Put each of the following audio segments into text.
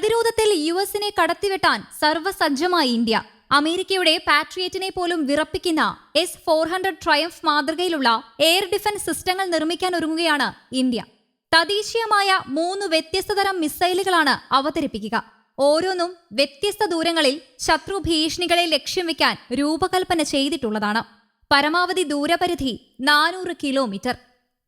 പ്രതിരോധത്തിൽ യു എസിനെ കടത്തിവെട്ടാൻ സർവസജ്ജമായി ഇന്ത്യ. അമേരിക്കയുടെ പാട്രിയറ്റിനെ പോലും വിറപ്പിക്കുന്ന എസ് ഫോർ ഹൺഡ്രഡ് ട്രയംഫ് മാതൃകയിലുള്ള എയർ ഡിഫൻസ് സിസ്റ്റങ്ങൾ നിർമ്മിക്കാൻ ഒരുങ്ങുകയാണ് ഇന്ത്യ. തദ്ദേശീയമായ മൂന്ന് വ്യത്യസ്ത തരം മിസൈലുകളാണ് അവതരിപ്പിക്കുക. ഓരോന്നും വ്യത്യസ്ത ദൂരങ്ങളിൽ ശത്രു ഭീഷണികളെ ലക്ഷ്യം വെക്കാൻ രൂപകൽപ്പന ചെയ്തിട്ടുള്ളതാണ്. പരമാവധി ദൂരപരിധി നാനൂറ് കിലോമീറ്റർ.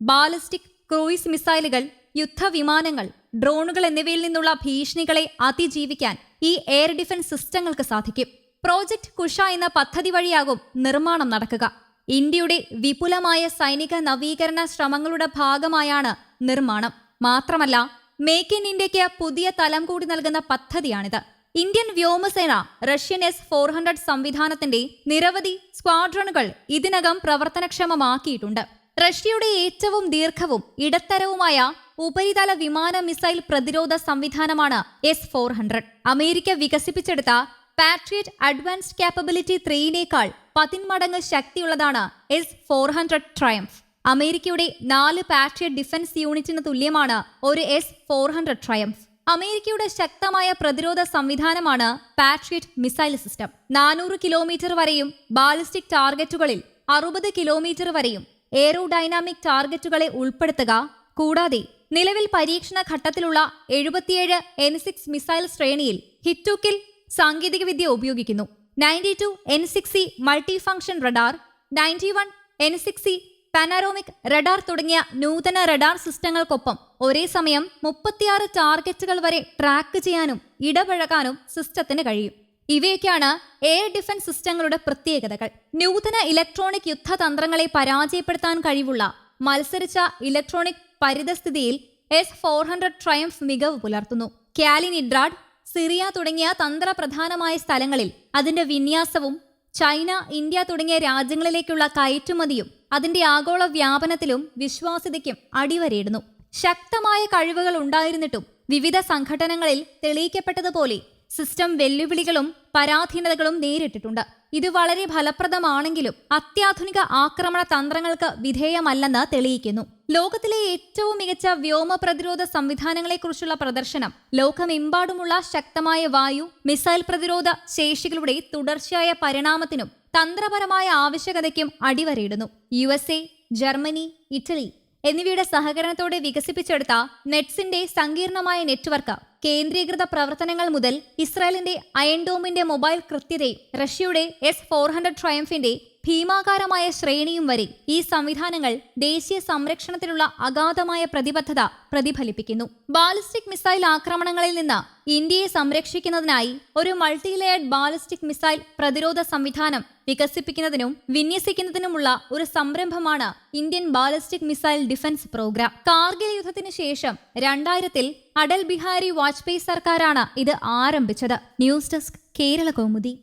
ബാലിസ്റ്റിക് ക്രൂയിസ് മിസൈലുകൾ യുദ്ധവിമാനങ്ങൾ ഡ്രോണുകൾ എന്നിവയിൽ നിന്നുള്ള ഭീഷണികളെ അതിജീവിക്കാൻ ഈ എയർ ഡിഫൻസ് സിസ്റ്റങ്ങൾക്ക് സാധിക്കും. പ്രോജക്ട് കുഷ എന്ന പദ്ധതി വഴിയാകും നിർമ്മാണം നടക്കുക. ഇന്ത്യയുടെ വിപുലമായ സൈനിക നവീകരണ ശ്രമങ്ങളുടെ ഭാഗമായാണ് നിർമ്മാണം. മാത്രമല്ല മേക്ക് ഇൻ ഇന്ത്യയ്ക്ക് പുതിയ തലം കൂടി നൽകുന്ന പദ്ധതിയാണിത്. ഇന്ത്യൻ വ്യോമസേന റഷ്യൻ എസ് ഫോർ ഹൺഡ്രഡ് സംവിധാനത്തിന്റെ നിരവധി സ്ക്വാഡ്രണുകൾ ഇതിനകം പ്രവർത്തനക്ഷമമാക്കിയിട്ടുണ്ട്. റഷ്യയുടെ ഏറ്റവും ദീർഘവും ഇടത്തരവുമായ ഉപരിതല വിമാന മിസൈൽ പ്രതിരോധ സംവിധാനമാണ് എസ് ഫോർ ഹൺഡ്രഡ് അമേരിക്ക വികസിപ്പിച്ചെടുത്ത പാട്രിയറ്റ് അഡ്വാൻസ്ഡ് കാപ്പബിലിറ്റി ത്രീയിനേക്കാൾ പതിന്മടങ്ങ് ശക്തിയുള്ളതാണ് എസ് ഫോർ ഹൺഡ്രഡ് ട്രയംഫ് അമേരിക്കയുടെ നാല് പാട്രിയറ്റ് ഡിഫൻസ് യൂണിറ്റിന് തുല്യമാണ് ഒരു എസ് ഫോർ ഹൺഡ്രഡ് ട്രയംഫ് അമേരിക്കയുടെ ശക്തമായ പ്രതിരോധ സംവിധാനമാണ് പാട്രിയറ്റ് മിസൈൽ സിസ്റ്റം നാനൂറ് കിലോമീറ്റർ വരെയും ബാലിസ്റ്റിക് ടാർഗറ്റുകളിൽ അറുപത് കിലോമീറ്റർ വരെയും എയറോഡൈനാമിക് ടാർഗറ്റുകളെ ഉൾപ്പെടുത്തുക. കൂടാതെ നിലവിൽ പരീക്ഷണ ഘട്ടത്തിലുള്ള എഴുപത്തിയേഴ് എൻ സിക്സ് മിസൈൽ ശ്രേണിയിൽ ഹിറ്റുക്കിൽ സാങ്കേതികവിദ്യ ഉപയോഗിക്കുന്നു. Ninety two N six C multi function radar ninety one N six panoramic radar തുടങ്ങിയ നൂതന റഡാർ സിസ്റ്റങ്ങൾക്കൊപ്പം ഒരേ സമയം മുപ്പത്തിയാറ് ടാർഗറ്റുകൾ വരെ ട്രാക്ക് ചെയ്യാനും ഇടപഴകാനും സിസ്റ്റത്തിന് കഴിയും. ഇവയൊക്കെയാണ് എയർ ഡിഫൻസ് സിസ്റ്റങ്ങളുടെ പ്രത്യേകതകൾ. നൂതന ഇലക്ട്രോണിക് യുദ്ധതന്ത്രങ്ങളെ പരാജയപ്പെടുത്താൻ കഴിവുള്ള മത്സരിച്ച ഇലക്ട്രോണിക് പരിതസ്ഥിതിയിൽ എസ് ഫോർ ഹൺഡ്രഡ് ട്രയംഫ് മികവ് പുലർത്തുന്നു. കാലിനിഡ്രാഡ് സിറിയ തുടങ്ങിയ തന്ത്രപ്രധാനമായ സ്ഥലങ്ങളിൽ അതിന്റെ വിന്യാസവും ചൈന ഇന്ത്യ തുടങ്ങിയ രാജ്യങ്ങളിലേക്കുള്ള കയറ്റുമതിയും അതിന്റെ ആഗോള വ്യാപനത്തിലും വിശ്വാസ്യതയ്ക്കും അടിവരയിടുന്നു. ശക്തമായ കഴിവുകൾ ഉണ്ടായിരുന്നിട്ടും വിവിധ സംഘടനകളിൽ തെളിയിക്കപ്പെട്ടതുപോലെ സിസ്റ്റം വെല്ലുവിളികളും പരാധീനതകളും നേരിട്ടിട്ടുണ്ട്. ഇത് വളരെ ഫലപ്രദമാണെങ്കിലും അത്യാധുനിക ആക്രമണ തന്ത്രങ്ങൾക്ക് വിധേയമല്ലെന്ന് തെളിയിക്കുന്നു. ലോകത്തിലെ ഏറ്റവും മികച്ച വ്യോമ പ്രതിരോധ സംവിധാനങ്ങളെക്കുറിച്ചുള്ള പ്രദർശനം ലോകമെമ്പാടുമുള്ള ശക്തമായ വായു മിസൈൽ പ്രതിരോധ ശേഷികളുടെ തുടർച്ചയായ പരിണാമത്തിനും തന്ത്രപരമായ ആവശ്യകതയ്ക്കും അടിവരയിടുന്നു. U S A Germany Italy എന്നിവയുടെ സഹകരണത്തോടെ വികസിപ്പിച്ചെടുത്ത നെറ്റ്സിന്റെ സങ്കീർണമായ നെറ്റ്വർക്ക് കേന്ദ്രീകൃത പ്രവർത്തനങ്ങൾ മുതൽ ഇസ്രായേലിന്റെ അയൻഡോമിന്റെ മൊബൈൽ കൃത്യതയും റഷ്യയുടെ എസ് ഫോർ ഹൺഡ്രഡ് ട്രയംഫിന്റെ ഭീമാകാരമായ ശ്രേണിയും വരെ ഈ സംവിധാനങ്ങൾ ദേശീയ സംരക്ഷണത്തിലുള്ള അഗാധമായ പ്രതിബദ്ധത പ്രതിഫലിപ്പിക്കുന്നു. ബാലിസ്റ്റിക് മിസൈൽ ആക്രമണങ്ങളിൽ നിന്ന് ഇന്ത്യയെ സംരക്ഷിക്കുന്നതിനായി ഒരു മൾട്ടിലെയർഡ് ബാലിസ്റ്റിക് മിസൈൽ പ്രതിരോധ സംവിധാനം വികസിപ്പിക്കുന്നതിനും വിന്യസിക്കുന്നതിനുമുള്ള ഒരു സംരംഭമാണ് Indian ballistic missile defence programme. Kargil യുദ്ധത്തിന് ശേഷം രണ്ടായിരത്തിൽ അടൽ ബിഹാരി വാജ്പേയി സർക്കാരാണ് ഇത് ആരംഭിച്ചത്. News desk Kerala Kaumudi.